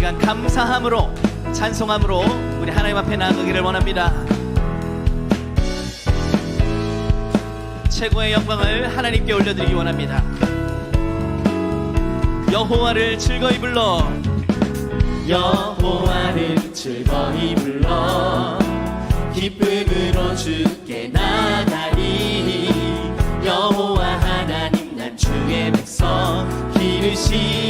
시간 감사함으로 찬송함으로 우리 하나님 앞에 나가기를 원합니다. 최고의 영광을 하나님께 올려드리기 원합니다. 여호와를 즐거이 불러. 여호와를 즐거이 불러. 기쁨으로 주께 나가리. 여호와 하나님 난 주의 백성. 기르시는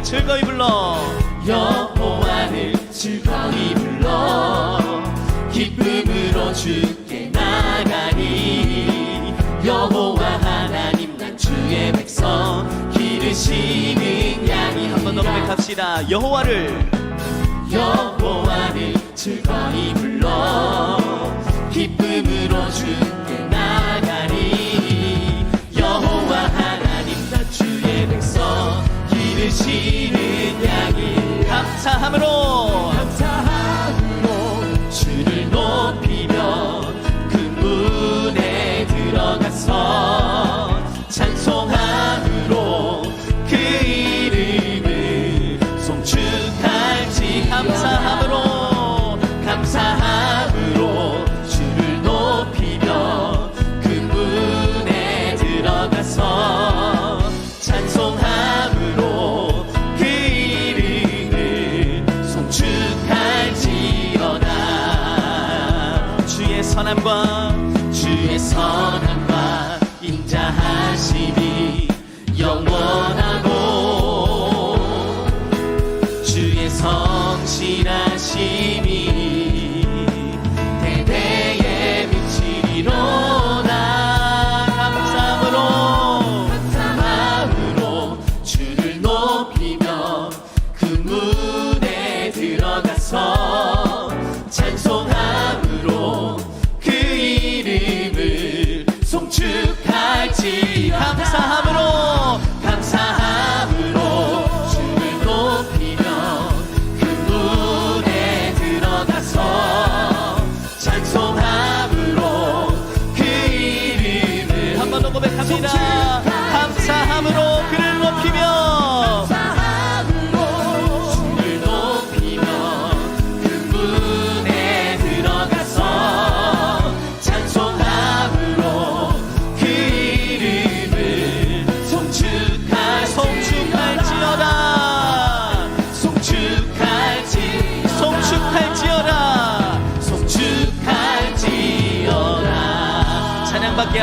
여호와를 즐거이 불러. 여호와를 즐거이 불러. 기쁨으로 주께 나가니 여호와 하나님 난 주의 백성. 기르시는 양이 한 번 더 고백합시다. 여호와를. 여호와를 즐거이 불러. 기쁨으로 주께 기르시는 양이 감사함으로 선함과 주의 선함과 인자하심이 영원하고 주의 성실하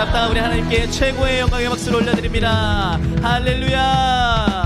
앞다. 우리 하나님께 최고의 영광의 박수를 올려드립니다. 할렐루야